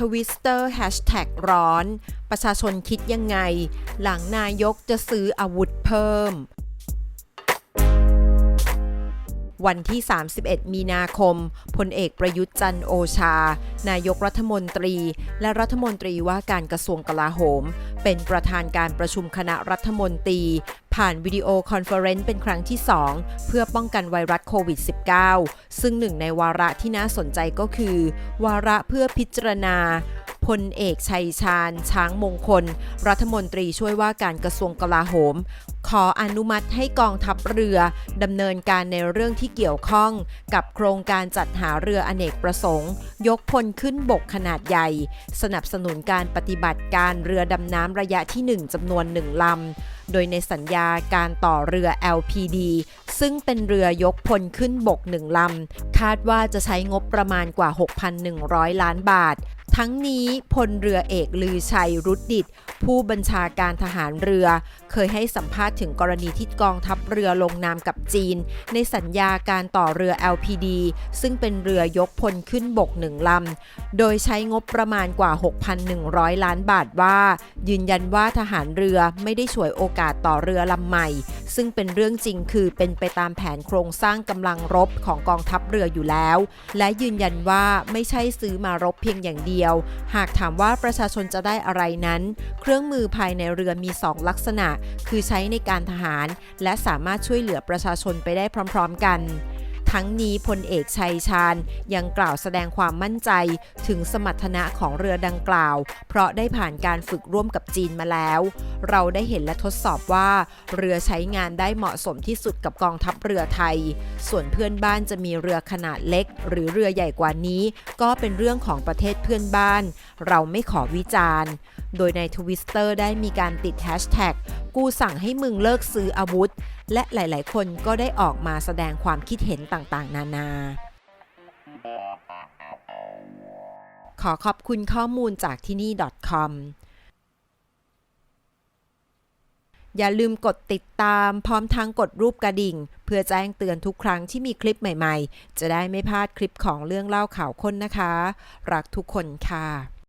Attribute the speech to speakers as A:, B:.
A: ทวิสเตอร์แฮชแท็กร้อน ประชาชนคิดยังไง หลังนายกจะซื้ออาวุธเพิ่ม วันที่ 31 มีนาคม พลเอกประยุทธ์จันโอชา นายกรัฐมนตรี และรัฐมนตรีว่าการกระทรวงกลาโหม เป็นประธานการประชุมคณะรัฐมนตรี ผ่านวิดีโอคอนเฟอเรนซ์เป็นครั้งที่ 2 เพื่อป้องกันไวรัสโควิด -19 ซึ่งหนึ่งในวาระที่น่าสนใจก็คือ วาระเพื่อพิจารณา พลเอกชัยชาญ ช้างมงคล รัฐมนตรีช่วยว่าการกระทรวงกลาโหม ขออนุมัติให้กองทัพเรือดำเนินการในเรื่องที่เกี่ยวข้อง กับโครงการจัดหาเรืออเนกประสงค์ ยกพลขึ้นบกขนาดใหญ่ สนับสนุนการปฏิบัติการเรือดำน้ำระยะที่ 1จำนวนหนึ่งลำโดยในสัญญาการต่อเรือ LPD ซึ่งเป็นเรือยกพลขึ้นบกหนึ่งลำ คาดว่าจะใช้งบประมาณกว่า 6,100 ล้านบาท ทั้งนี้พลเรือเอกลือชัยรุดดิต ผู้บัญชาการทหารเรือ เคยให้สัมภาษณ์ถึงกรณีที่กองทัพเรือลงนามกับจีน ในสัญญาการต่อเรือ LPD ซึ่งเป็นเรือยกพลขึ้นบกหนึ่งลำ โดยใช้งบประมาณกว่า 6,100 ล้านบาทว่า ยืนยันว่าทหารเรือไม่ได้ฉวยโอกาสต่อเรือลำใหม่ ซึ่งเป็นเรื่องจริงคือเป็นไปตามแผนโครงสร้างกำลังรบของกองทัพเรืออยู่แล้ว และยืนยันว่าไม่ใช่ซื้อมารบเพียงอย่างเดียว หากถามว่าประชาชนจะได้อะไรนั้น เครื่องมือภายในเรือมี 2 ลักษณะ คือใช้ในการทหาร และสามารถช่วยเหลือประชาชนไปได้พร้อม ๆ กัน ทั้งนี้พลเอกชัยชาญยังกล่าวแสดงความมั่นใจถึงสมรรถนะของเรือดังกล่าว เพราะได้ผ่านการฝึกร่วมกับจีนมาแล้ว เราได้เห็นและทดสอบว่า เรือใช้งานได้เหมาะสมที่สุดกับกองทัพเรือไทย ส่วนเพื่อนบ้านจะมีเรือขนาดเล็ก หรือเรือใหญ่กว่านี้ ก็เป็นเรื่องของประเทศเพื่อนบ้าน เราไม่ขอวิจารณ์ โดยในทวิสเตอร์ได้มีการติดแฮชแท็กกูสั่งให้มึงเลิกซื้ออาวุธ และหลายๆ คนก็ได้ออกมาแสดงความคิดเห็นต่างๆ นานา ขอขอบคุณข้อมูลจากที่นี่ .com อย่าลืมกดติดตามพร้อมทั้งกดรูปกระดิ่ง เพื่อแจ้งเตือนทุกครั้งที่มีคลิปใหม่ๆ จะได้ไม่พลาดคลิปของเรื่องเล่าข่าวค้นนะคะ รักทุกคนค่ะ